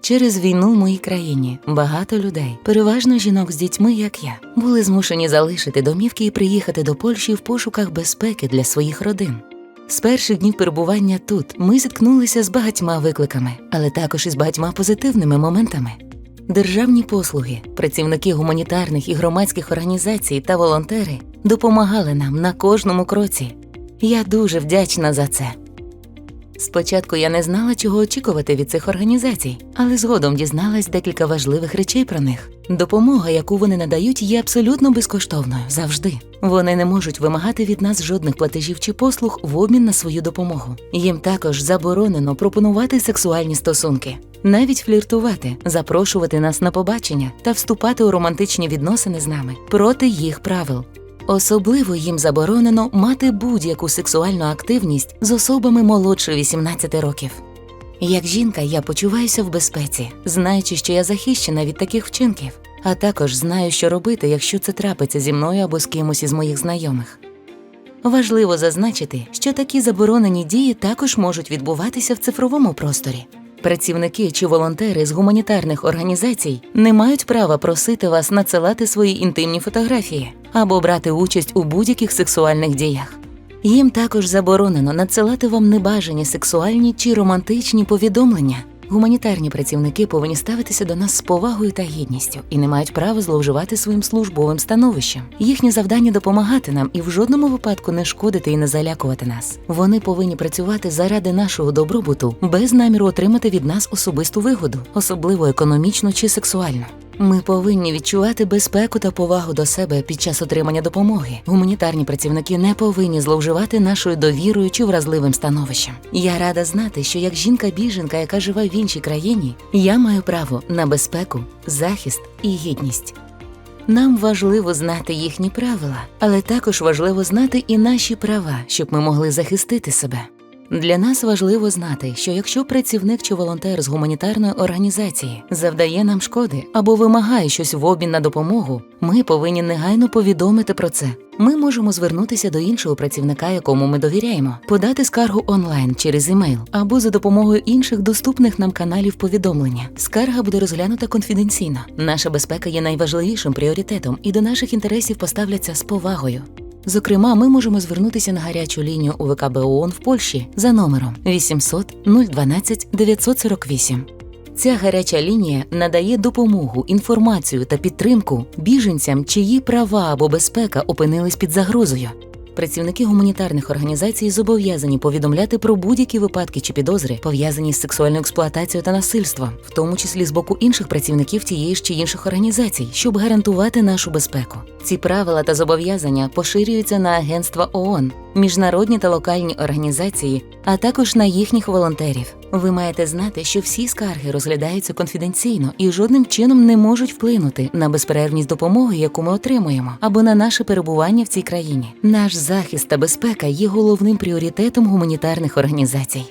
Через війну в моїй країні багато людей, переважно жінок з дітьми, як я, були змушені залишити домівки і приїхати до Польщі в пошуках безпеки для своїх родин. З перших днів перебування тут ми зіткнулися з багатьма викликами, але також і з багатьма позитивними моментами. Державні послуги, працівники гуманітарних і громадських організацій та волонтери допомагали нам на кожному кроці. Я дуже вдячна за це. Спочатку я не знала, чого очікувати від цих організацій, але згодом дізналась декілька важливих речей про них. Допомога, яку вони надають, є абсолютно безкоштовною завжди. Вони не можуть вимагати від нас жодних платежів чи послуг в обмін на свою допомогу. Їм також заборонено пропонувати сексуальні стосунки, навіть фліртувати, запрошувати нас на побачення та вступати у романтичні відносини з нами проти їх правил. Особливо їм заборонено мати будь-яку сексуальну активність з особами молодше 18 років. Як жінка, я почуваюся в безпеці, знаючи, що я захищена від таких вчинків, а також знаю, що робити, якщо це трапиться зі мною або з кимось із моїх знайомих. Важливо зазначити, що такі заборонені дії також можуть відбуватися в цифровому просторі. Працівники чи волонтери з гуманітарних організацій не мають права просити вас надсилати свої інтимні фотографії або брати участь у будь-яких сексуальних діях. Їм також заборонено надсилати вам небажані сексуальні чи романтичні повідомлення. Гуманітарні працівники повинні ставитися до нас з повагою та гідністю і не мають права зловживати своїм службовим становищем. Їхнє завдання допомагати нам і в жодному випадку не шкодити і не залякувати нас. Вони повинні працювати заради нашого добробуту без наміру отримати від нас особисту вигоду, особливо економічну чи сексуальну. Ми повинні відчувати безпеку та повагу до себе під час отримання допомоги. Гуманітарні працівники не повинні зловживати нашою довірою чи вразливим становищем. Я рада знати, що як жінка-біженка, яка живе в іншій країні, я маю право на безпеку, захист і гідність. Нам важливо знати їхні правила, але також важливо знати і наші права, щоб ми могли захистити себе. Для нас важливо знати, що якщо працівник чи волонтер з гуманітарної організації завдає нам шкоди або вимагає щось в обмін на допомогу, ми повинні негайно повідомити про це. Ми можемо звернутися до іншого працівника, якому ми довіряємо, подати скаргу онлайн через імейл або за допомогою інших доступних нам каналів повідомлення. Скарга буде розглянута конфіденційно. Наша безпека є найважливішим пріоритетом, і до наших інтересів поставляться з повагою. Зокрема, ми можемо звернутися на гарячу лінію УВКБ ООН в Польщі за номером 800 012 948. Ця гаряча лінія надає допомогу, інформацію та підтримку біженцям, чиї права або безпека опинились під загрозою. Працівники гуманітарних організацій зобов'язані повідомляти про будь-які випадки чи підозри, пов'язані з сексуальною експлуатацією та насильством, в тому числі з боку інших працівників тієї ж чи інших організацій, щоб гарантувати нашу безпеку. Ці правила та зобов'язання поширюються на агентства ООН, міжнародні та локальні організації, а також на їхніх волонтерів. Ви маєте знати, що всі скарги розглядаються конфіденційно і жодним чином не можуть вплинути на безперервність допомоги, яку ми отримуємо, або на наше перебування в цій країні. Наш захист та безпека є головним пріоритетом гуманітарних організацій.